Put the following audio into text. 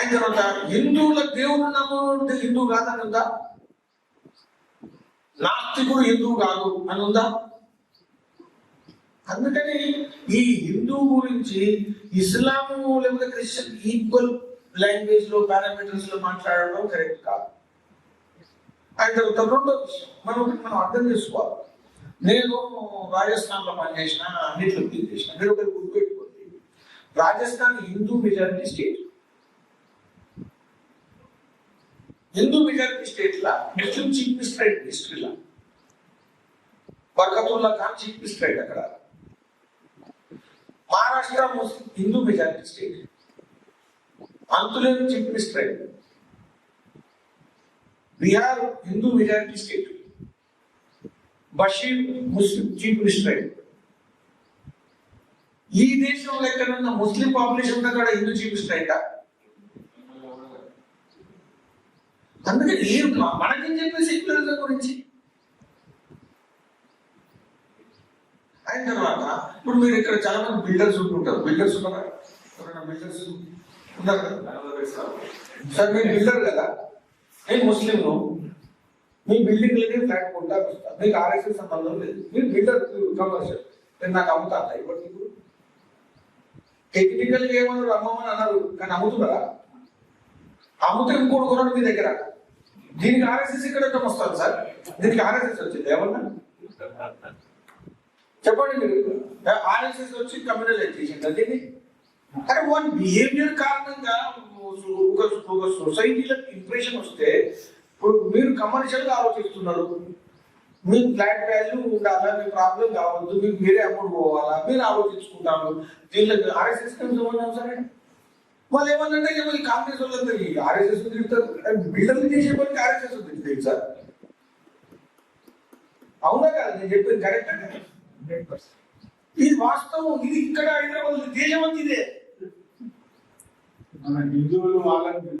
అయిన తర్వాత హిందువుల దేవుడు నమ్ముంటే హిందువు కాదని ఉందా నాస్తికుడు హిందువు కాదు అని ఉందా అందుకని ఈ హిందూ గురించి ఇస్లాము లేకపోతే క్రిస్టియన్ ఈక్వల్ లాంగ్వేజ్లో పారామీటర్స్లో మాట్లాడడం కరెక్ట్ కాదు. అయిన తర్వాత రెండో విషయం. మనం మనం అర్థం చేసుకోవాలి. నేను రాజస్థాన్లో పనిచేసిన అన్నిట్లో చేసిన మీరు ఒకటి గుర్తుపెట్టుకోండి. Rajasthan Hindu majority state Hindu majority state లా ముస్లిం చీఫ్ మినిస్టర్ హిస్టరీలా బర్కతుల్లా ఖాన్ చీఫ్ మినిస్టర్ అక్కడ. Maharashtra Muslim Hindu majority state. అంతులేని chief minister Bihar Hindu majority state. Bashir Muslim chief minister ఈ దేశంలో ఎక్కడన్నా ముస్లిం పాపులేషన్ ఉంటే అక్కడ హిందూ చీఫ్ మినిస్టర్ అయిందా అందుకని ఏ మనకేం చెప్పే సెక్యులరిజం గురించి? అయిన తర్వాత ఇప్పుడు మీరు ఇక్కడ చాలా మంది బిల్డర్స్ ఉంటుంటారు. బిల్డర్స్ ఉన్నారా? ఎవరైనా బిల్డర్స్ ఉన్నారు కదా సార్ మీరు బిల్డర్ కదా. నేను ముస్లింను. మీ బిల్డింగ్ లేని ఫ్లాట్ కొంటా వస్తా మీకు ఆర్ఎస్ఎస్ సంబంధం లేదు. మీరు బిల్డర్ కమర్షియల్ నేను నాకు అమ్ముతా ఇప్పటి ఇప్పుడు. టెక్నికల్గా ఏమన్నారు? అమ్మమని అన్నారు. కానీ అమ్ముతున్నారా? అమ్ముతే ఇంకోటి కొనడు మీ దగ్గర. దీనికి ఆర్ఎస్ఎస్ ఇక్కడ ఎక్కడ వస్తుంది సార్? దీనికి ఆర్ఎస్ఎస్ వచ్చింది ఏమన్నా చెప్పండి మీరు. ఆర్ఎస్ఎస్ వచ్చి కమ్యూనలైజ్ చేసింది దీన్ని అరే వన్ బిహేవియర్ కారణంగా ఒక ఒక సొసైటీలో ఇంప్రెషన్ వస్తే ఇప్పుడు మీరు కమర్షియల్గా ఆలోచిస్తున్నారు. మీకు ఫ్లాట్ వాల్యూ ఉండాలా? మీ ప్రాబ్లం కావద్దు. మీకు మీరే అమౌంట్ పోవాలా? మీరు ఆలోచించుకుంటాను దీనిలో ఆర్ఎస్ఎస్ సంబంధం సరే? వాళ్ళు ఏమన్నంటే ఇక ఈ కాంగ్రెస్ వాళ్ళందరూ ఈ ఆర్ఎస్ఎస్ తిరుగుతారు బిల్డర్లు చేసే పనికి ఆర్ఎస్ఎస్ తిరుగుతుంది సార్ అవునా కదా నేను చెప్పేది కరెక్ట్ ఇది వాస్తవం ఇది ఇక్కడ హైదరాబాద్ దేశం అంతా ఇదే మన హిందువులు వాళ్ళని